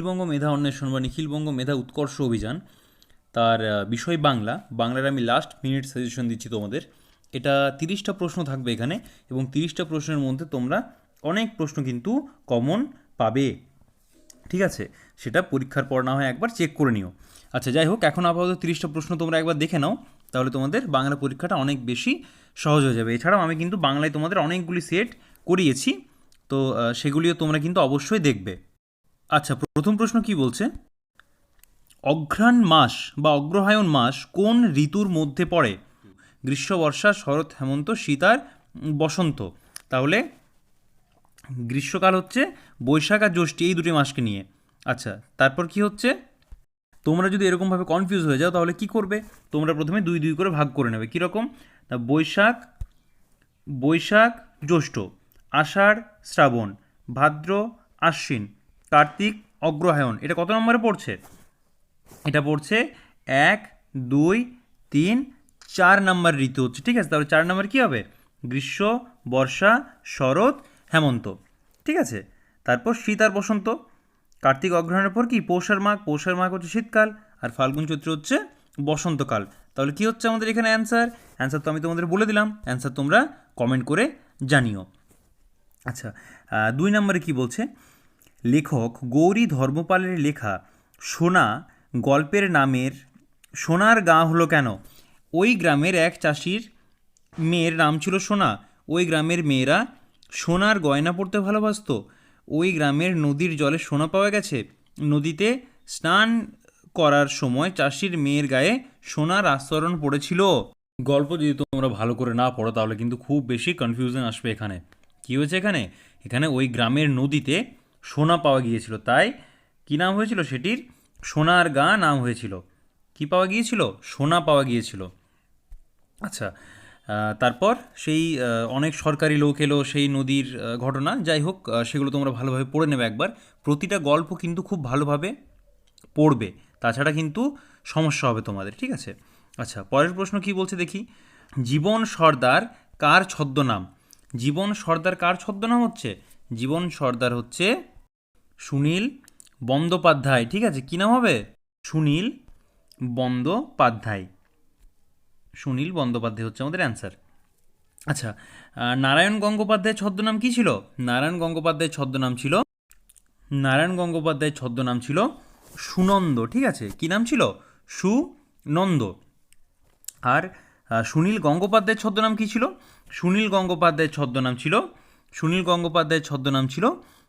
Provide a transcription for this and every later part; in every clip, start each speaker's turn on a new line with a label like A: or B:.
A: নিখিলবঙ্গ মেধা অন্বেষণ বা নিখিলবঙ্গ মেধা উৎকর্ষ অভিযান, তার বিষয় বাংলা। বাংলার আমি লাস্ট মিনিট সাজেশন দিচ্ছি তোমাদের। এটা তিরিশটা প্রশ্ন থাকবে এখানে এবং তিরিশটা প্রশ্নের মধ্যে তোমরা অনেক প্রশ্ন কিন্তু কমন পাবে। ঠিক আছে? সেটা পরীক্ষার পর না হয় একবার চেক করে নিও। আচ্ছা যাই হোক, এখন আপাতত তিরিশটা প্রশ্ন তোমরা একবার দেখে নাও, তাহলে তোমাদের বাংলা পরীক্ষাটা অনেক বেশি সহজ হয়ে যাবে। এছাড়াও আমি কিন্তু বাংলায় তোমাদের অনেকগুলি সেট করিয়েছি, তো সেগুলিও তোমরা কিন্তু অবশ্যই দেখবে। আচ্ছা প্রথম প্রশ্ন কি বলছে? অঘ্রাণ মাস বা অগ্রহায়ণ মাস কোন ঋতুর মধ্যে পড়ে? গ্রীষ্ম বর্ষা শরৎ, হেমন্ত শীত আর বসন্ত। তাহলে গ্রীষ্মকাল হচ্ছে বৈশাখ আর জ্যৈষ্ঠী, এই দুটি মাসকে নিয়ে। আচ্ছা তারপর কি হচ্ছে? তোমরা যদি এরকমভাবে কনফিউজ হয়ে যাও, তাহলে কি করবে? তোমরা প্রথমে দুই দুই করে ভাগ করে নেবে। কীরকম? না বৈশাখ বৈশাখ, জ্যৈষ্ঠ, আষাঢ়, শ্রাবণ, ভাদ্র, আশ্বিন। কার্তিক অগ্রহায়ণ। এটা কত নম্বরে পড়ছে? এটা পড়ছে এক, দুই, তিন, চার নাম্বার ঋতু হচ্ছে। ঠিক আছে? তাহলে চার নাম্বার কী হবে? গ্রীষ্ম, বর্ষা, শরৎ, হেমন্ত। ঠিক আছে? তারপর শীত আর বসন্ত। কার্তিক অগ্রহণের পর কি? পৌষার মাঘ। পৌষার মাঘ হচ্ছে শীতকাল আর ফাল্গুন চৈত্র হচ্ছে বসন্তকাল। তাহলে কি হচ্ছে আমাদের এখানে অ্যান্সার? অ্যান্সার তো আমি তোমাদের বলে দিলাম। অ্যান্সার তোমরা কমেন্ট করে জানিও। আচ্ছা দুই নম্বরে কি বলছে? লেখক গৌরী ধর্মপালের লেখা সোনা গল্পের নামের, সোনার গা হলো কেন? ওই গ্রামের এক চাষির মেয়ের নাম ছিল সোনা। ওই গ্রামের মেয়েরা সোনার গয়না পরতে ভালোবাসতো। ওই গ্রামের নদীর জলে সোনা পাওয়া গেছে। নদীতে স্নান করার সময় চাষির মেয়ের গায়ে সোনার আস্তরণ পড়েছিল। গল্প যদি তোমরা ভালো করে না পড়ো তাহলে কিন্তু খুব বেশি কনফিউশন আসবে এখানে। কী হয়েছে এখানে? এখানে ওই গ্রামের নদীতে সোনা পাওয়া গিয়েছিল। তাই কি নাম হয়েছিল সেটির? সোনার গা নাম হয়েছিল। কি পাওয়া গিয়েছিল? সোনা পাওয়া গিয়েছিল। আচ্ছা তারপর সেই অনেক সরকারি লোক এলো সেই নদীর ঘটনা। যাই হোক সেগুলো তোমরা ভালোভাবে পড়ে নেবে একবার। প্রতিটা গল্প কিন্তু খুব ভালোভাবে পড়বে। তাছাড়া কিন্তু সমস্যা হবে তোমাদের, ঠিক আছে? আচ্ছা পরের প্রশ্ন কি বলছে দেখি? জীবন সর্দার কার ছদ্মনাম? জীবন সর্দার কার ছদ্মনাম হচ্ছে? জীবন সর্দার হচ্ছে সুনীল বন্দ্যোপাধ্যায়। ঠিক আছে, কী নাম হবে? সুনীল বন্দ্যোপাধ্যায়। সুনীল বন্দ্যোপাধ্যায় হচ্ছে আমাদের অ্যান্সার আচ্ছা নারায়ণ গঙ্গোপাধ্যায়ের ছদ্মনাম কী ছিল? নারায়ণ গঙ্গোপাধ্যায়ের ছদ্মনাম ছিল, নারায়ণ গঙ্গোপাধ্যায়ের ছদ্মনাম ছিল সুনন্দ। ঠিক আছে, কী নাম ছিল? সুনন্দ। আর সুনীল গঙ্গোপাধ্যায়ের ছদ্মনাম কী ছিল? সুনীল গঙ্গোপাধ্যায়ের ছদ্মনাম ছিল সুনীল গঙ্গোপাধ্যায়ের ছদ্মনাম ছিল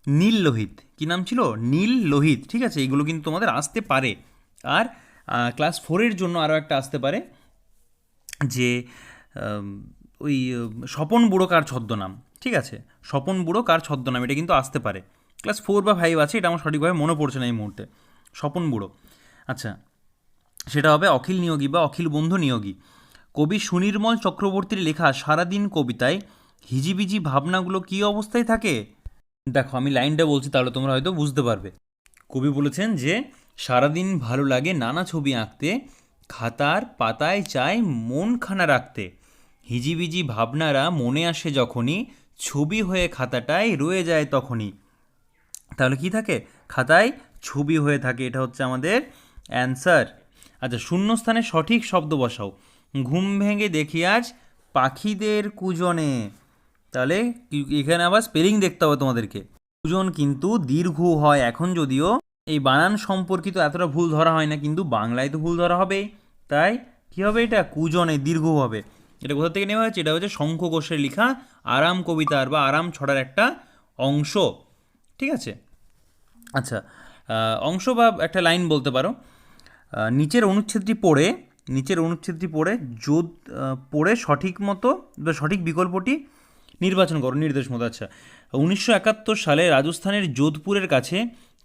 A: নীল লোহিত। কী নাম ছিল? নীল লোহিত। ঠিক আছে, এগুলো কিন্তু তোমাদের আসতে পারে। আর ক্লাস ফোরের জন্য আরও একটা আসতে পারে যে ওই স্বপন বুড়ো কার ছদ্মনাম। ঠিক আছে, স্বপন বুড়ো কার ছদ্মনাম, এটা কিন্তু আসতে পারে। ক্লাস ফোর বা ফাইভ আছে, এটা আমার সঠিকভাবে মনে পড়ছে না এই মুহূর্তে। স্বপন বুড়ো। আচ্ছা সেটা হবে অখিল নিয়োগী বা অখিল বন্ধু নিয়োগী। কবি সুনির্মল চক্রবর্তীর লেখা সারাদিন কবিতায় হিজিবিজি ভাবনাগুলো কী অবস্থায় থাকে? দেখো, আমি লাইনটা বলছি তাহলে তোমরা হয়তো বুঝতে পারবে। কবি বলেছেন যে, সারাদিন ভালো লাগে নানা ছবি আঁকতে, খাতার পাতায় চায় মনখানা রাখতে। হিজিবিজি ভাবনারা মনে আসে যখনই, ছবি হয়ে খাতাটায় রয়ে যায় তখনই। তাহলে কি থাকে? খাতায় ছবি হয়ে থাকে, এটা হচ্ছে আমাদের অ্যান্সার। আচ্ছা শূন্যস্থানে সঠিক শব্দ বসাও। ঘুম ভেঙে দেখি আজ পাখিদের কুজনে। তাহলে এখানে আবার স্পেলিং দেখতে হবে তোমাদেরকে। কুজন কিন্তু দীর্ঘ হয়। এখন যদিও এই বানান সম্পর্কিত এতটা ভুল ধরা হয় না, কিন্তু বাংলায় তো ভুল ধরা হবে। তাই কি হবে এটা? কুজনে দীর্ঘ হবে। এটা কোথা থেকে নেওয়া হয়েছে? এটা হচ্ছে শঙ্খ ঘোষের লেখা আরাম কবিতার বা আরাম ছড়ার একটা অংশ। ঠিক আছে? আচ্ছা অংশ বা একটা লাইন বলতে পারো। নিচের অনুচ্ছেদটি পড়ে, নিচের অনুচ্ছেদটি পড়ে যোদ পড়ে সঠিক মতো বা সঠিক বিকল্পটি নির্বাচন করো, নির্দেশ মতো আচ্ছা। উনিশশো একাত্তর সালে রাজস্থানের যোধপুরের কাছে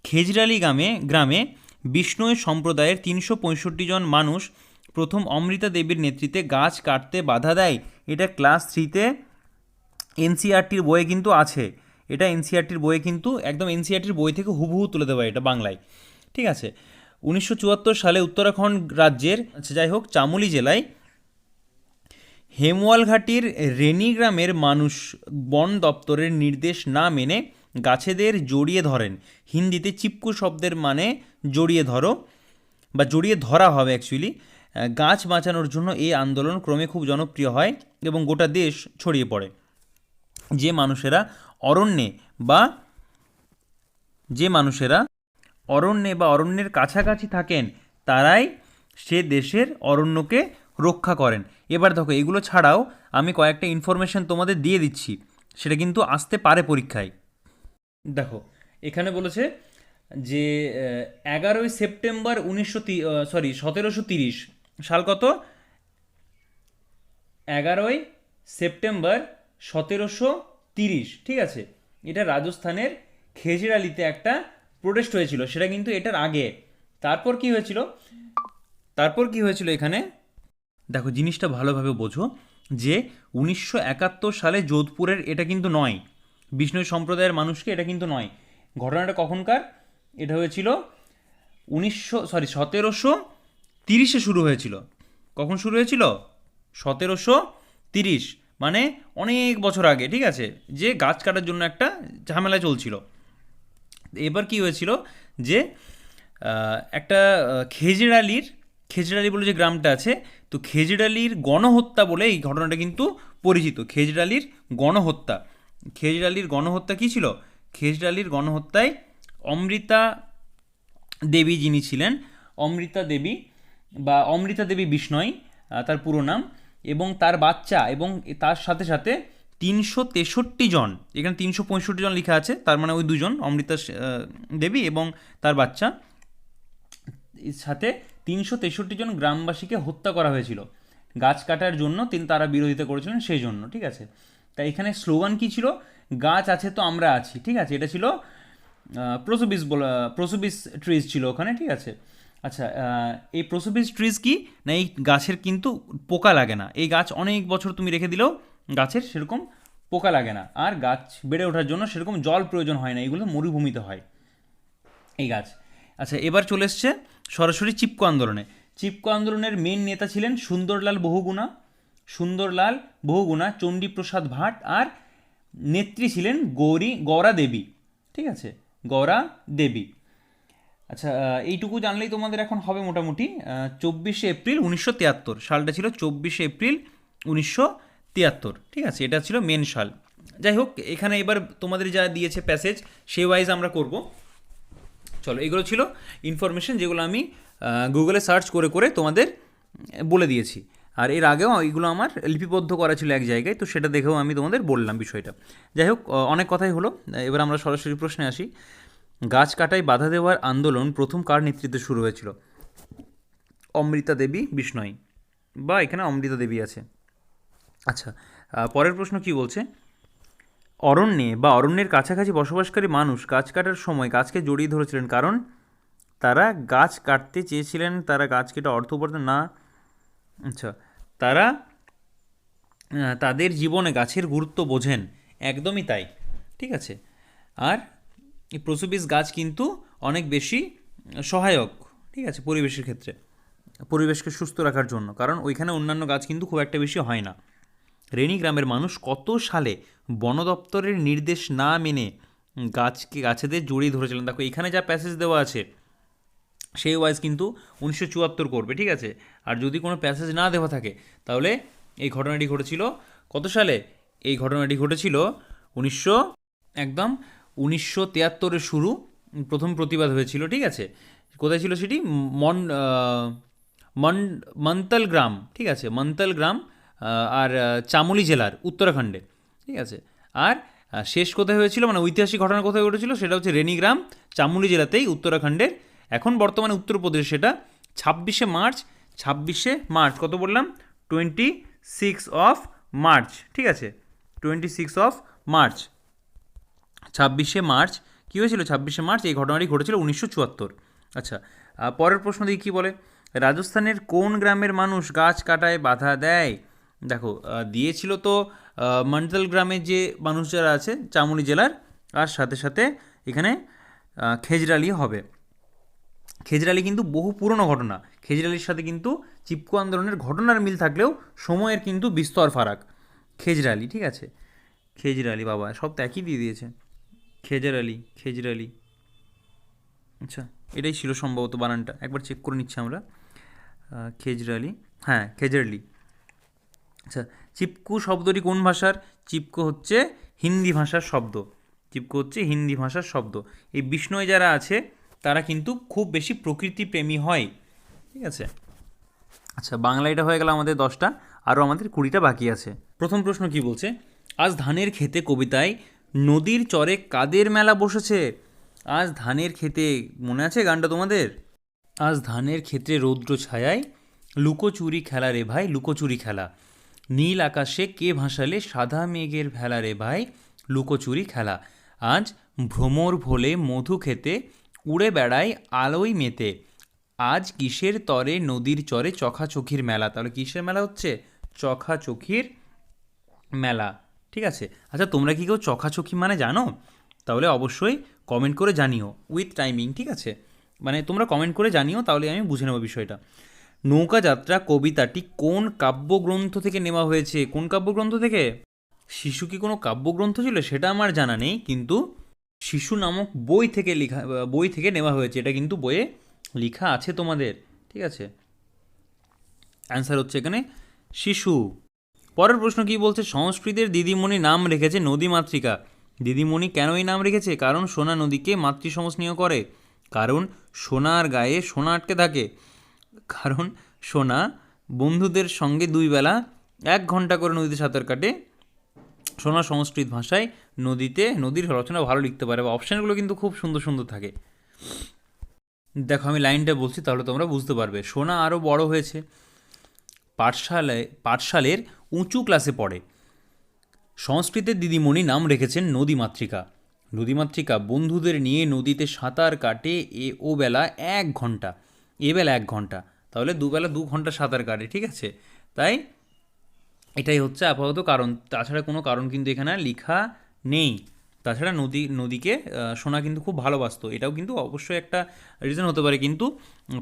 A: খেজরালি গ্রামে গ্রামে বিষ্ণুই সম্প্রদায়ের তিনশো পঁয়ষট্টি জন মানুষ প্রথম অমৃতা দেবীর নেতৃত্বে গাছ কাটতে বাধা দেয়। এটা ক্লাস থ্রিতে এনসিআরটির বইয়ে কিন্তু আছে। এটা এনসিআরটির বইয়ে কিন্তু, একদম এনসিআরটির বই থেকে হুবহু তুলে দেওয়া এটা বাংলায়। ঠিক আছে? উনিশশো চুয়াত্তর সালে উত্তরাখণ্ড রাজ্যের আচ্ছা যাই হোক, চামুলি জেলায় হেমওয়াল ঘাটির রেনি গ্রামের মানুষ বন দপ্তরের নির্দেশ না মেনে গাছেদের জড়িয়ে ধরেন। হিন্দিতে চিপকু শব্দের মানে জড়িয়ে ধরো বা জড়িয়ে ধরা হবে অ্যাকচুয়ালি গাছ বাঁচানোর জন্য এই আন্দোলন ক্রমে খুব জনপ্রিয় হয় এবং গোটা দেশ ছড়িয়ে পড়ে। যে মানুষেরা অরণ্যে বা যে মানুষেরা অরণ্যে বা অরণ্যের কাছাকাছি থাকেন, তারাই সে দেশের অরণ্যকে রক্ষা করেন। এবার দেখো, এগুলো ছাড়াও আমি কয়েকটা ইনফরমেশন তোমাদের দিয়ে দিচ্ছি, সেটা কিন্তু আসতে পারে পরীক্ষায়। দেখো, এখানে বলেছে যে এগারোই সেপ্টেম্বর উনিশশো সরি সতেরোশো তিরিশ। সাল কত? এগারোই সেপ্টেম্বর সতেরোশো তিরিশ, ঠিক আছে? এটা রাজস্থানের খেজরালিতে একটা প্রোটেস্ট হয়েছিল, সেটা কিন্তু এটার আগে। তারপর কি হয়েছিল? তারপর কি হয়েছিল এখানে? দেখো, জিনিসটা ভালোভাবে বোঝো যে উনিশশো একাত্তর সালে যোধপুরের এটা কিন্তু নয়। বিষ্ণু সম্প্রদায়ের মানুষকে এটা কিন্তু নয়। ঘটনাটা কখনকার? এটা হয়েছিল উনিশশো সরি সতেরোশো তিরিশে শুরু হয়েছিল। কখন শুরু হয়েছিল? সতেরোশো তিরিশ মানে অনেক বছর আগে, ঠিক আছে? যে গাছ কাটার জন্য একটা ঝামেলা চলছিল। এবার কি হয়েছিল যে একটা খেজড়ালির খেজড়ালি বলে যে গ্রামটা আছে তো খেজড়ালির গণহত্যা বলে এই ঘটনাটা কিন্তু পরিচিত। খেজড়ালির গণহত্যা। খেজড়ালির গণহত্যা কী ছিল? খেজড়ালির গণহত্যায় অমৃতা দেবী যিনি ছিলেন, অমৃতা দেবী বা অমৃতা দেবী বিষ্ণয় তার পুরো নাম, এবং তার বাচ্চা এবং তার সাথে সাথে তিনশো তেষট্টি জন, এখানে তিনশো পঁয়ষট্টি জন লেখা আছে, তার মানে ওই দুজন, অমৃতা দেবী এবং তার বাচ্চা। সাথে তিনশো তেষট্টি জন গ্রামবাসীকে হত্যা করা হয়েছিল। গাছ কাটার জন্য তিনি তারা বিরোধিতা করেছিলেন সেই জন্য ঠিক আছে? তাই এখানে স্লোগান কি ছিল? গাছ আছে তো আমরা আছি, ঠিক আছে? এটা ছিল প্রসোবিস বলা, প্রসুবিস ট্রিজ ছিল ওখানে, ঠিক আছে? আচ্ছা এই প্রসোবিস ট্রিজ কি? না, এই গাছের কিন্তু পোকা লাগে না। এই গাছ অনেক বছর তুমি রেখে দিলেও গাছের সেরকম পোকা লাগে না। আর গাছ বেড়ে ওঠার জন্য সেরকম জল প্রয়োজন হয় না, এগুলো মরুভূমিতে হয়। এই গাছ। আচ্ছা এবার চলে এসছে সরাসরি চিপকো আন্দোলনে। চিপকো আন্দোলনের মেন নেতা ছিলেন সুন্দরলাল বহুগুণা। সুন্দরলাল বহুগুণা, চণ্ডীপ্রসাদ ভাট আর নেত্রী ছিলেন গৌরী, গৌরা দেবী। ঠিক আছে? গৌরা দেবী। আচ্ছা এইটুকু জানলেই তোমাদের এখন হবে মোটামুটি। চব্বিশে এপ্রিল উনিশশো তিয়াত্তর। সালটা ছিল চব্বিশে এপ্রিল উনিশশো তিয়াত্তর। ঠিক আছে? এটা ছিল মেন সাল। যাই হোক, এখানে এবার তোমাদের যা দিয়েছে প্যাসেজ সে ওয়াইজ আমরা করব। চলো, এগুলো ছিল ইনফরমেশন যেগুলো আমি গুগলে সার্চ করে করে তোমাদের বলে দিয়েছি। আর এর আগেও এগুলো আমার লিপিবদ্ধ করা ছিল এক জায়গায়, তো সেটা দেখেও আমি তোমাদের বললাম বিষয়টা। যাই হোক অনেক কথাই হলো। এবার আমরা সরাসরি প্রশ্নে আসি। গাছ কাটায় বাধা দেওয়ার আন্দোলন প্রথম কার নেতৃত্বে শুরু হয়েছিল? অমৃতা দেবী বিষ্ণয় বা এখানে অমৃতা দেবী আছে। আচ্ছা পরের প্রশ্ন কি বলছে? অরণ্যে বা অরণ্যের কাছাকাছি বসবাসকারী মানুষ গাছ কাটার সময় গাছকে জড়িয়ে ধরেছিলেন কারণ তারা গাছ কাটতে চেয়েছিলেন, তারা গাছ কেটে অর্থ উপার্জন না আচ্ছা তারা তাদের জীবনে গাছের গুরুত্ব বোঝেন, একদমই তাই, ঠিক আছে, আর এই প্রসুবিস গাছ কিন্তু অনেক বেশি সহায়ক, ঠিক আছে, পরিবেশের ক্ষেত্রে, পরিবেশকে সুস্থ রাখার জন্য, কারণ ওইখানে অন্যান্য গাছ কিন্তু খুব একটা বেশি হয় না। রেনি গ্রামের মানুষ কত সালে বন দপ্তরের নির্দেশ না মেনে গাছকে, গাছেদের জড়িয়ে ধরেছিলেন? দেখো, এখানে যা প্যাসেজ দেওয়া আছে, সেই ওয়াইজ কিন্তু উনিশশো চুয়াত্তর করবে, ঠিক আছে? আর যদি কোনো প্যাসেজ না দেওয়া থাকে, তাহলে এই ঘটনাটি ঘটেছিল কত সালে? এই ঘটনাটি ঘটেছিল উনিশশো, একদম উনিশশো তিয়াত্তরের শুরু, প্রথম প্রতিবাদ হয়েছিল, ঠিক আছে? কোথায় ছিল সেটি? মন মন, মন্তল গ্রাম, ঠিক আছে? মন্তল গ্রাম আর চামোলি জেলার উত্তরাখণ্ডে, ঠিক আছে? আর শেষ কোথায় হয়েছিল? মানে ঐতিহাসিক ঘটনা কোথায় ঘটেছিল? সেটা হচ্ছে রেনিগ্রাম চামুলি জেলাতেই উত্তরাখণ্ডের। এখন বর্তমানে উত্তরপ্রদেশ সেটা ছাব্বিশে মার্চ ছাব্বিশে মার্চ, কত বললাম? টোয়েন্টি সিক্স অফ মার্চ ঠিক আছে? টোয়েন্টি সিক্স অফ মার্চ ছাব্বিশে মার্চ। কী হয়েছিল ছাব্বিশে মার্চ? এই ঘটনাটি ঘটেছিল উনিশশো চুয়াত্তর। আচ্ছা পরের প্রশ্ন দিয়ে কী বলে? রাজস্থানের কোন গ্রামের মানুষ গাছ কাটায়, বাধা দেয়? দেখো দিয়েছিল তো মন্ডল গ্রামের যে মানুষ যারা আছে চামুলি জেলার আর সাথে সাথে এখানে খেজরালি হবে। খেজরালি কিন্তু বহু পুরনো ঘটনা। খেজরালির সাথে কিন্তু চিপকো আন্দোলনের ঘটনার মিল থাকলেও সময়ের কিন্তু বিস্তর ফারাক। খেজরালি ঠিক আছে? খেজরালি বাবা সব তো একই দিয়ে দিয়েছে। খেজার আলী খেজর আলী। আচ্ছা এটাই ছিল সম্ভবত বানানটা। একবার চেক করে নিচ্ছি আমরা। আহ, খেজর আলী হ্যাঁ খেজরলি আচ্ছা চিপকু শব্দটি কোন ভাষার? চিপকু হচ্ছে হিন্দি ভাষার শব্দ। চিপকু হচ্ছে হিন্দি ভাষার শব্দ। এই বিষ্ণয় যারা আছে, তারা কিন্তু খুব বেশি প্রকৃতিপ্রেমী হয়। ঠিক আছে? আচ্ছা বাংলা এটা হয়ে গেল আমাদের দশটা। আরও আমাদের কুড়িটা বাকি আছে। প্রথম প্রশ্ন কি বলছে? আজ ধানের খেতে কবিতায় নদীর চরে কাদের মেলা বসেছে? আজ ধানের খেতে মনে আছে গানটা তোমাদের? আজ ধানের ক্ষেত্রে রৌদ্র ছায়ায় লুকোচুরি খেলা রে ভাই, লুকোচুরি খেলা। নীল আকাশে কে ভাসালে সাদা মেঘের ভেলা রে ভাই? লুকোচুরি খেলা। আজ ভ্রমর ভোলে মধু খেতে, উড়ে বেড়ায় আলোয় মেতে। আজ কিসের তরে নদীর চরে চখাচখির মেলা? তাহলে কিসের মেলা হচ্ছে? চখাচখির মেলা। ঠিক আছে? আচ্ছা তোমরা কি কেউ চখাচখি মানে জানো? তাহলে অবশ্যই কমেন্ট করে জানিও উইথ টাইমিং ঠিক আছে? মানে তোমরা কমেন্ট করে জানিও, তাহলে আমি বুঝে নেব বিষয়টা। নৌকা যাত্রা কবিতাটি কোন কাব্যগ্রন্থ থেকে নেওয়া হয়েছে? কোন কাব্যগ্রন্থ থেকে? শিশু কি কোনো কাব্যগ্রন্থ ছিল? সেটা আমার জানা নেই, কিন্তু শিশু নামক বই থেকে লেখা, বই থেকে নেওয়া হয়েছে। এটা কিন্তু বইয়ে লেখা আছে তোমাদের, ঠিক আছে? অ্যান্সার হচ্ছে এখানে, শিশু। পরের প্রশ্ন কি বলছে? সংস্কৃতের দিদিমণি নাম রেখেছে নদীমাতৃকা দিদিমণি কেন এই নাম রেখেছে? কারণ সোনা নদীকে মাতৃসমস্নেহ করে। কারণ সোনার গায়ে সোনা আটকে থাকে। কারণ সোনা, বন্ধুদের সঙ্গে দুই বেলা এক ঘণ্টা করে নদীতে সাঁতার কাটে। সোনা সংস্কৃত ভাষায় নদীতে, নদীর রচনা ভালো লিখতে পারে বা অপশানগুলো কিন্তু খুব সুন্দর সুন্দর থাকে। দেখো, আমি লাইনটা বলছি, তাহলে তোমরা বুঝতে পারবে। সোনা আরও বড় হয়েছে। পাঠশালায়, পাঠশালের উঁচু ক্লাসে পড়ে। সংস্কৃতের দিদিমণি নাম রেখেছেন নদী নদীমাতৃকা। নদীমাতৃকা বন্ধুদের নিয়ে নদীতে সাঁতার কাটে এ ও বেলা এক ঘণ্টা। এ বেলা এক ঘণ্টা। তাহলে দুবেলা দু ঘণ্টা সাঁতার কাটে, ঠিক আছে? তাই এটাই হচ্ছে আপাতত কারণ। তাছাড়া কোনো কারণ কিন্তু এখানে লেখা নেই। তাছাড়া নদী, নদীকে সোনা কিন্তু খুব ভালোবাসতো। এটাও কিন্তু অবশ্যই একটা রিজন হতে পারে। কিন্তু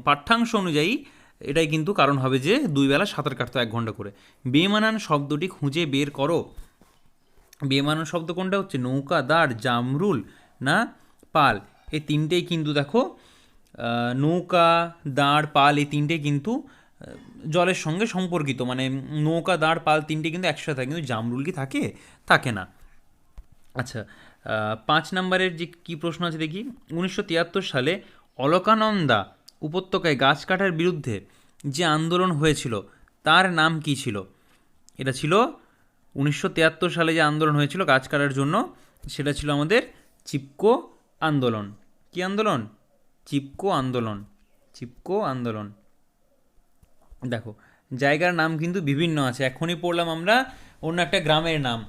A: পাঠ্যাংশ অনুযায়ী এটাই কিন্তু কারণ হবে যে দুই বেলা সাঁতার কাটতো এক ঘণ্টা করে। বেমানান শব্দটি খুঁজে বের করো। বেমানান শব্দ কোনটা হচ্ছে? নৌকা, দাঁড়, জামরুল না পাল? এই তিনটেই কিন্তু দেখো নৌকা, দাঁড়, পাল এই তিনটে কিন্তু জলের সঙ্গে সম্পর্কিত। মানে নৌকা, দাঁড়, পাল তিনটে কিন্তু একসাথে থাকে, কিন্তু জামরুল কি থাকে? থাকে না। আচ্ছা পাঁচ নম্বরের যে কী প্রশ্ন আছে দেখি। উনিশশো তিয়াত্তর সালে অলকানন্দা উপত্যকায় গাছ কাটার বিরুদ্ধে যে আন্দোলন হয়েছিল, তার নাম কি ছিল? এটা ছিল উনিশশো তিয়াত্তর সালে যে আন্দোলন হয়েছিল গাছ কাটার জন্য, সেটা ছিল আমাদের চিপকো আন্দোলন। কি আন্দোলন? চিপকো আন্দোলন চিপকো আন্দোলন। দেখো, জায়গার নাম কিন্তু বিভিন্ন আছে। এখনই পড়লাম আমরা অন্য একটা গ্রামের নাম।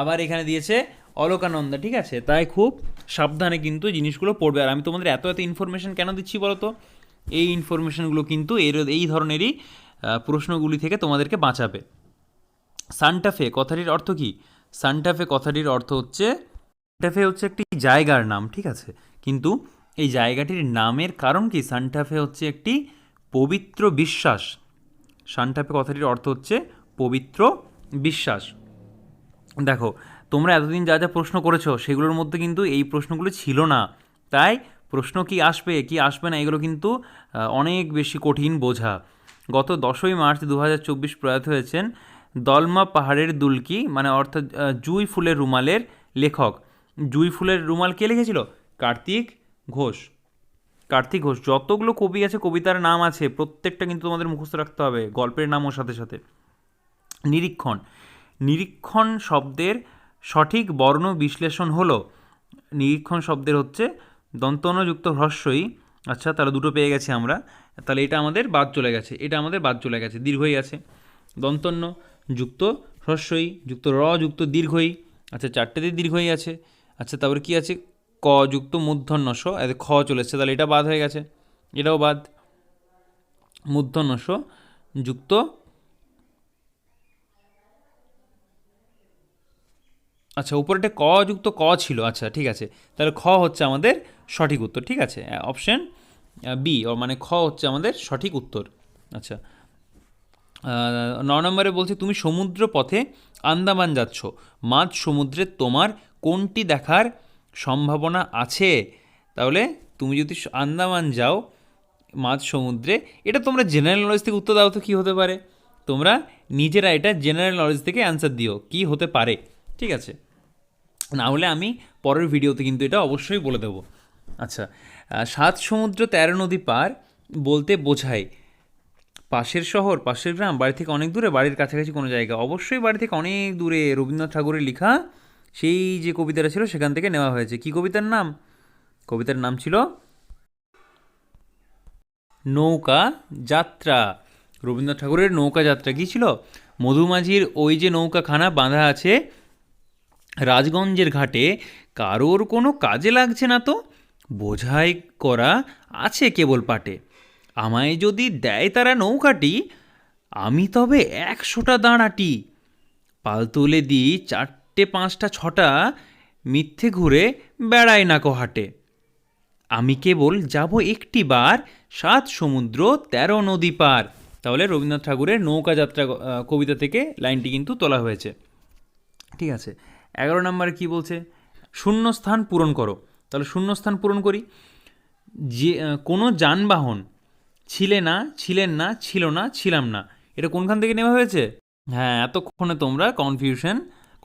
A: আবার এখানে দিয়েছে অলকানন্দা, ঠিক আছে? তাই খুব সাবধানে কিন্তু জিনিসগুলো পড়বে। আর আমি তোমাদের এত এত ইনফরমেশন কেন দিচ্ছি বলো তো? এই ইনফরমেশনগুলো কিন্তু এর, এই ধরনেরই প্রশ্নগুলি থেকে তোমাদেরকে বাঁচাবে। সান্টাফে কথাটির অর্থ কি? সান্টাফে কথাটির অর্থ হচ্ছে সান্টাফে হচ্ছে একটি জায়গার নাম, ঠিক আছে? কিন্তু এই জায়গাটির নামের কারণ কি? সান্টাফে হচ্ছে একটি পবিত্র বিশ্বাস। সান্টাফে কথাটির অর্থ হচ্ছে পবিত্র বিশ্বাস। দেখো, তোমরা এতদিন যা যা প্রশ্ন করেছ, সেগুলোর মধ্যে কিন্তু এই প্রশ্নগুলো ছিল না। তাই প্রশ্ন কি আসবে কি আসবে না, এগুলো কিন্তু অনেক বেশি কঠিন বোঝা। গত দশই মার্চ দু হাজার চব্বিশ প্রয়াত হয়েছেন দলমা পাহাড়ের দুলকি মানে অর্থাৎ জুঁই ফুলের রুমালের লেখক। জুঁই ফুলের রুমাল কে লিখেছিল? কার্তিক ঘোষ। কার্তিক ঘোষ, যতগুলো কবি আছে, কবিতার নাম আছে, প্রত্যেকটা কিন্তু তোমাদের মুখস্থ রাখতে হবে, গল্পের নামও সাথে সাথে। নিরীক্ষণ। নিরীক্ষণ শব্দের সঠিক বর্ণ বিশ্লেষণ হলো, নিরীক্ষণ শব্দের হচ্ছে, দন্তনযুক্ত হ্রস্বই আচ্ছা তাহলে দুটো পেয়ে গেছি আমরা, তাহলে এটা আমাদের বাদ চলে গেছে, এটা আমাদের বাদ চলে গেছে, দীর্ঘই আছে। দন্তন্য যুক্ত হ্রস্বই, যুক্ত র, যুক্ত দীর্ঘই আচ্ছা চারটেতে দীর্ঘই আছে আচ্ছা তারপরে কি আছে? ক যুক্ত মূর্ধন্যস খ চলেছে তাহলে এটা বাদ হয়ে গেছে। এটাও বাদ। মূর্ধন্যস যুক্ত আচ্ছা উপরেটা ক যুক্ত ক ছিল আচ্ছা ঠিক আছে। তাহলে খ হচ্ছে আমাদের সঠিক উত্তর, ঠিক আছে? অপশন বি মানে খ হচ্ছে আমাদের সঠিক উত্তর। আচ্ছা ন নম্বরে বলছে, তুমি সমুদ্র পথে আন্দামান যাচ্ছ। মাঝ সমুদ্রে তোমার কোনটি দেখার সম্ভাবনা আছে, তাহলে তুমি যদি আন্দামান যাও, মাঝ সমুদ্রে, এটা তোমরা জেনারেল নলেজ থেকে উত্তর দাও তো কী হতে পারে। তোমরা নিজেরা এটা জেনারেল নলেজ থেকে অ্যান্সার দিও, কি হতে পারে, ঠিক আছে? না হলে আমি পরের ভিডিওতে কিন্তু এটা অবশ্যই বলে দেবো। আচ্ছা সাত সমুদ্র তেরো নদী পার বলতে বোঝায়, পাশের শহর, পাশের গ্রাম, বাড়ি থেকে অনেক দূরে, বাড়ির কাছাকাছি কোনো জায়গা। অবশ্যই বাড়ি থেকে অনেক দূরে, রবীন্দ্রনাথ ঠাকুরের লেখা সেই যে কবিতাটা ছিল সেখান থেকে নেওয়া হয়েছে। কি কবিতার নাম? কবিতার নাম ছিল নৌকা যাত্রা। রবীন্দ্রনাথ ঠাকুরের নৌকা যাত্রা কী ছিল? মধুমাঝির ওই যে নৌকাখানা বাঁধা আছে রাজগঞ্জের ঘাটে, কারোর কোনো কাজে লাগছে না তো? বোঝাই করা আছে কেবল পাটে। আমায় যদি দেয় তারা নৌকাটি, আমি তবে একশোটা দাঁড়াটি। পাল তুলে দিই চারটে পাঁচটা, ছটা মিথ্যে ঘুরে বেড়ায় না হাটে আমি কেবল যাব একটি বার, সাত সমুদ্র, তেরো নদী পার। তাহলে রবীন্দ্রনাথ ঠাকুরের নৌকা যাত্রা কবিতা থেকে লাইনটি কিন্তু তোলা হয়েছে। ঠিক আছে, এগারো নম্বরে কি বলছে? শূন্যস্থান পূরণ করো। তাহলে শূন্যস্থান পূরণ করি। যে কোনো যানবাহন ছিলে না, ছিলেন না, ছিল না, ছিলাম না। এটা কোনখান থেকে নেওয়া হয়েছে? হ্যাঁ এতক্ষণে তোমরা কনফিউশন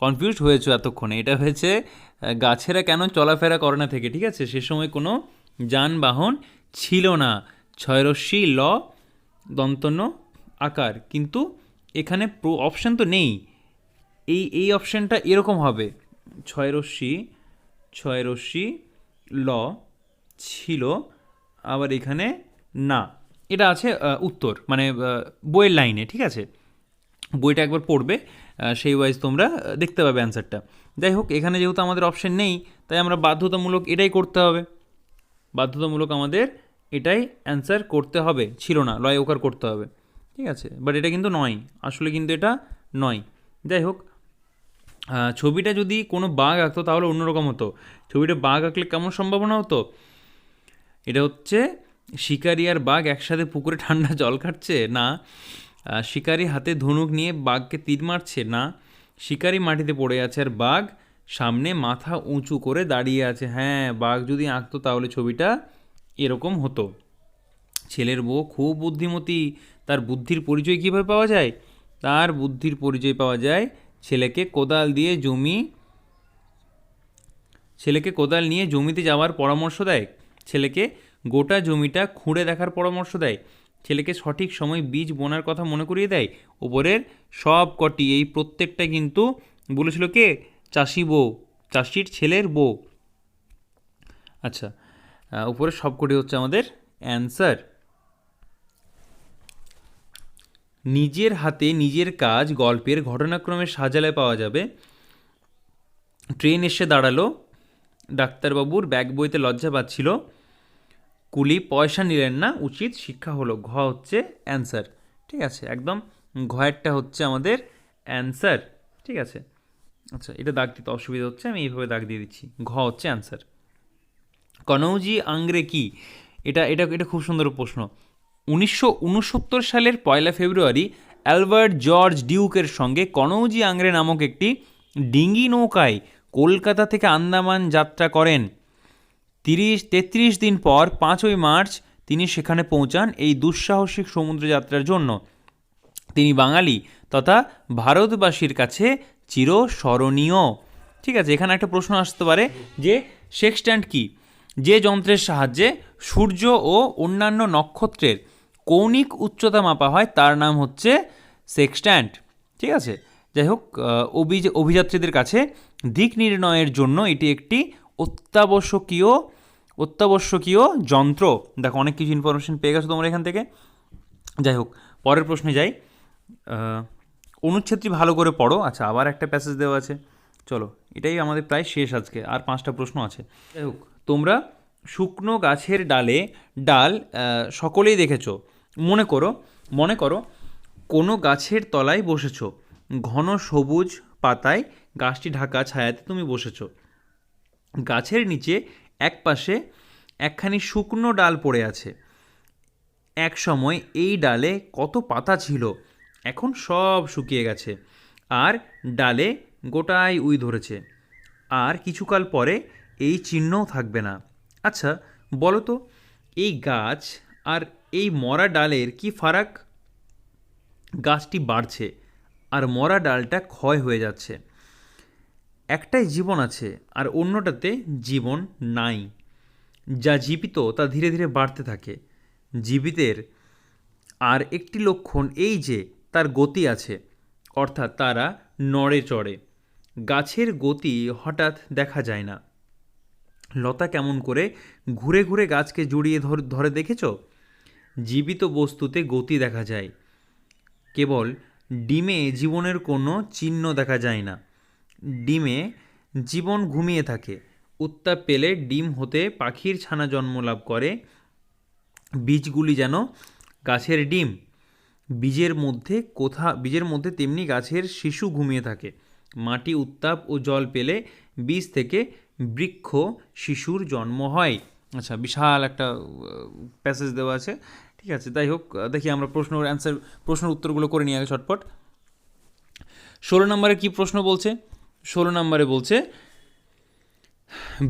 A: কনফিউজড হয়েছো এতক্ষণে। এটা হয়েছে গাছেরা কেন চলাফেরা করে না থেকে, ঠিক আছে? সে সময় কোনো যানবাহন ছিল না। ছয়রশ্মি, ল, দন্তন্য, আকার। কিন্তু এখানে প্রো অপশান তো নেই। এই এই অপশানটা এরকম হবে। ছয় রশ্মি ছয় রশ্মি ল, ছিল, আবার এখানে না। এটা আছে উত্তর মানে বইয়ের লাইনে, ঠিক আছে? বইটা একবার পড়বে সেই ওয়াইজ তোমরা দেখতে পাবে অ্যান্সারটা যাই হোক, এখানে যেহেতু আমাদের অপশন নেই, তাই আমরা বাধ্যতামূলক এটাই করতে হবে। বাধ্যতামূলক আমাদের এটাই অ্যান্সার করতে হবে। ছিল না, লয় ওকার করতে হবে। ঠিক আছে? বাট এটা কিন্তু নয়, আসলে কিন্তু এটা নয়। যাই হোক ছবিটা যদি কোনো বাঘ আঁকতো, তাহলে অন্যরকম হতো। ছবিটা বাঘ আঁকলে কেমন সম্ভাবনা হতো? এটা হচ্ছে শিকারি আর বাঘ একসাথে পুকুরে ঠান্ডা জল খাচ্ছে? না। শিকারি হাতে ধনুক নিয়ে বাঘকে তীর মারছে? না। শিকারি মাটিতে পড়ে আছে আর বাঘ সামনে মাথা উঁচু করে দাঁড়িয়ে আছে। হ্যাঁ বাঘ যদি আঁকতো তাহলে ছবিটা এরকম হতো। ছেলের বউ খুব বুদ্ধিমতী। তার বুদ্ধির পরিচয় কীভাবে পাওয়া যায়? তার বুদ্ধির পরিচয় পাওয়া যায় ছেলেকে কোদাল দিয়ে জমি, ছেলেকে কোদাল নিয়ে জমিতে যাওয়ার পরামর্শ দেয়। ছেলেকে গোটা জমিটা খুঁড়ে দেখার পরামর্শ দেয়। ছেলেকে সঠিক সময় বীজ বোনার কথা মনে করিয়ে দেয়। ওপরের সব কটি এই প্রত্যেকটা কিন্তু বলেছিল কে? চাষি বউ চাষির ছেলের বউ। আচ্ছা আহ, উপরে সবকটি হচ্ছে আমাদের অ্যান্সার নিজের হাতে নিজের কাজ গল্পের ঘটনাক্রমে সাজালে পাওয়া যাবে। ট্রেন এসে দাঁড়াল ডাক্তারবাবুর ব্যাগ বইতে লজ্জা পাচ্ছিল। কুলি পয়সা নিলেন না, উচিত শিক্ষা হলো, ঘ হচ্ছে অ্যান্সার ঠিক আছে? একদম ঘয়েরটা হচ্ছে আমাদের অ্যান্সার ঠিক আছে? আচ্ছা এটা দাগ দিতে অসুবিধা হচ্ছে, আমি এইভাবে দাগ দিয়ে দিচ্ছি, ঘ হচ্ছে অ্যান্সার কনৌজি আংরে কি? এটা এটা এটা খুব সুন্দর প্রশ্ন। উনিশশো উনসত্তর সালের পয়লা ফেব্রুয়ারি অ্যালবার্ট জর্জ ডিউকের সঙ্গে কনৌজি আংরে নামক একটি ডিঙ্গি নৌকায় কলকাতা থেকে আন্দামান যাত্রা করেন। তিরিশ, তেত্রিশ দিন পর পাঁচই মার্চ তিনি সেখানে পৌঁছান এই দুঃসাহসিক সমুদ্রযাত্রার জন্য। তিনি বাঙালি তথা ভারতবাসীর কাছে চিরস্মরণীয়। ঠিক আছে, এখানে একটা প্রশ্ন আসতে পারে যে সেক্সট্যান্ট কি? যে যন্ত্রের সাহায্যে সূর্য ও অন্যান্য নক্ষত্রের কৌণিক উচ্চতা মাপা হয়, তার নাম হচ্ছে সেক্সট্যান্ট ঠিক আছে? যাই হোক অভিযাত্রীদের কাছে দিক নির্ণয়ের জন্য এটি একটি অত্যাবশ্যকীয় অত্যাবশ্যকীয় যন্ত্র। দেখো, অনেক কিছু ইনফরমেশন পেয়ে গেছো তোমরা এখান থেকে। যাই হোক, পরের প্রশ্নে যাই। অনুচ্ছেদটি ভালো করে পড়ো। আচ্ছা আবার একটা প্যাসেজ দেওয়া আছে। চলো, এটাই আমাদের প্রায় শেষ আজকে। আর পাঁচটা প্রশ্ন আছে। যাই হোক, তোমরা শুকনো গাছের ডালে ডাল সকলেই দেখেছ। মনে করো মনে করো, কোনো গাছের তলায় বসেছ। ঘন সবুজ পাতায় গাছটি ঢাকা ছায়াতে তুমি বসেছ। গাছের নিচে এক পাশে একখানি শুকনো ডাল পড়ে আছে। এক সময় এই ডালে কত পাতা ছিল, এখন সব শুকিয়ে গেছে, আর ডালে গোটায় উই ধরেছে। আর কিছুকাল পরে এই চিহ্নও থাকবে না। আচ্ছা বলো তো, এই গাছ আর এই মরা ডালের কি ফারাক? গাছটি বাড়ছে, আর মরা ডালটা ক্ষয় হয়ে যাচ্ছে। একটাই জীবন আছে আর অন্যটাতে জীবন নাই। যা জীবিত তা ধীরে ধীরে বাড়তে থাকে। জীবিতের আর একটি লক্ষণ এই যে, তার গতি আছে, অর্থাৎ তারা নড়ে চড়ে। গাছের গতি হঠাৎ দেখা যায় না। লতা কেমন করে ঘুরে ঘুরে গাছকে জড়িয়ে ধর দেখেছ? জীবিত বস্তুতে গতি দেখা যায়। কেবল ডিমে জীবনের কোনো চিহ্ন দেখা যায় না। ডিমে জীবন ঘুমিয়ে থাকে। উত্তাপ পেলে ডিম হতে পাখির ছানা জন্ম লাভ করে। বীজগুলি যেন গাছের ডিম। বীজের মধ্যে কোথা, বীজের মধ্যে তেমনি গাছের শিশু ঘুমিয়ে থাকে। মাটি উত্তাপ ও জল পেলে বীজ থেকে বৃক্ষ শিশুর জন্ম হয়। আচ্ছা বিশাল একটা প্যাসেজ দেওয়া আছে। ঠিক আছে, যাই হোক দেখি আমরা প্রশ্নের অ্যান্সার প্রশ্নের উত্তরগুলো করে নিয়ে আগে ছটপট ষোলো নম্বরে কি প্রশ্ন বলছে? ষোলো নম্বরে বলছে,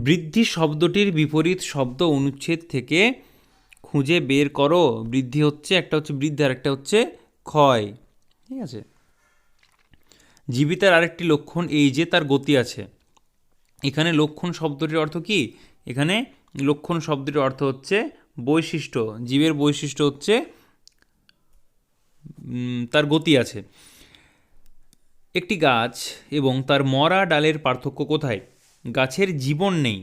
A: বৃদ্ধি শব্দটির বিপরীত শব্দ অনুচ্ছেদ থেকে খুঁজে বের করো। বৃদ্ধি হচ্ছে, একটা হচ্ছে বৃদ্ধি আর একটা হচ্ছে ক্ষয়। ঠিক আছে? জীবিতার আরেকটি লক্ষণ এই যে তার গতি আছে। এখানে লক্ষণ শব্দটির অর্থ কি? এখানে লক্ষণ শব্দটির অর্থ হচ্ছে বৈশিষ্ট্য। জীবের বৈশিষ্ট্য হচ্ছে তার গতি আছে। একটি গাছ এবং তার মরা ডালের পার্থক্য কোথায়? গাছের জীবন নেই,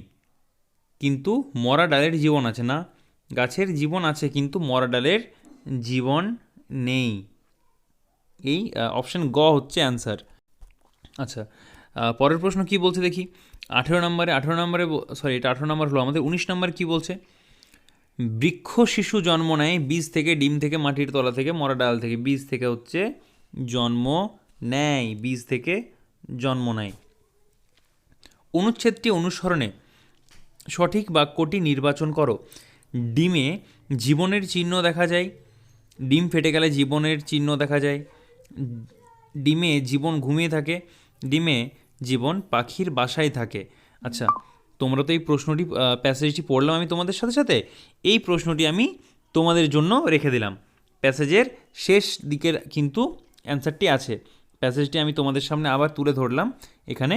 A: কিন্তু মরা ডালের জীবন আছে না। গাছের জীবন আছে, কিন্তু মরা ডালের জীবন নেই। এই অপশন গ হচ্ছে অ্যান্সার। আচ্ছা পরের প্রশ্ন কি বলছে দেখি। আঠেরো নম্বরে আঠেরো নম্বরে সরি এটা আঠেরো নম্বর হলো। আমাদের উনিশ নম্বর কি বলছে? বৃক্ষ শিশু জন্ম নেয় বীজ থেকে, ডিম থেকে, মাটির তলা থেকে, মরা ডাল থেকে। বীজ থেকে হচ্ছে জন্ম নেয় বীজ থেকে জন্ম নেয়। অনুচ্ছেদটি অনুসরণে সঠিক বাক্যটি নির্বাচন করো। ডিমে জীবনের চিহ্ন দেখা যায়, ডিম ফেটে গেলে জীবনের চিহ্ন দেখা যায়, ডিমে জীবন ঘুমিয়ে থাকে, ডিমে জীবন পাখির বাসায় থাকে। আচ্ছা তোমরা তো এই প্রশ্নটি প্যাসেজটি পড়লাম আমি তোমাদের সাথে সাথে, এই প্রশ্নটি আমি তোমাদের জন্য রেখে দিলাম। প্যাসেজের শেষ দিকের কিন্তু অ্যান্সারটি আছে। প্যাসেজটি আমি তোমাদের সামনে আবার তুলে ধরলাম এখানে।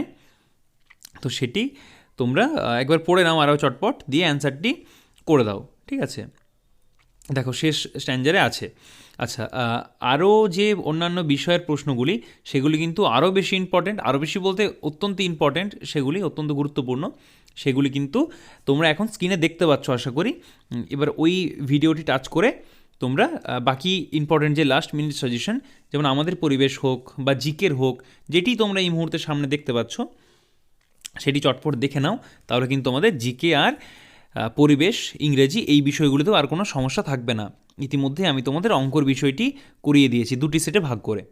A: তো সেটি তোমরা একবার পড়ে নাও আরও চটপট, দিয়ে অ্যান্সারটি করে দাও, ঠিক আছে? দেখো, শেষ স্ট্যান্ডারে আছে। আচ্ছা আরও যে অন্যান্য বিষয়ের প্রশ্নগুলি, সেগুলি কিন্তু আরও বেশি ইম্পর্ট্যান্ট আরও বেশি বলতে অত্যন্ত ইম্পর্ট্যান্ট সেগুলি অত্যন্ত গুরুত্বপূর্ণ। সেগুলি কিন্তু তোমরা এখন স্ক্রিনে দেখতে পাচ্ছ, আশা করি। এবার ওই ভিডিওটি টাচ করে তোমরা বাকি ইম্পর্টেন্ট যে লাস্ট মিনিট সাজেশন যেমন আমাদের পরিবেশ হোক বা জিকের হোক, যেটি তোমরা এই মুহূর্তে সামনে দেখতে পাচ্ছ, সেটি চটপট দেখে নাও, তাহলে কিন্তু আমাদের জিকে আর পরিবেশ, ইংরেজি এই বিষয়গুলিতেও আর কোনো সমস্যা থাকবে না। ইতিমধ্যে আমি তোমাদের অঙ্কর বিষয়টি করিয়ে দিয়েছি, দুটি সেটে ভাগ করে।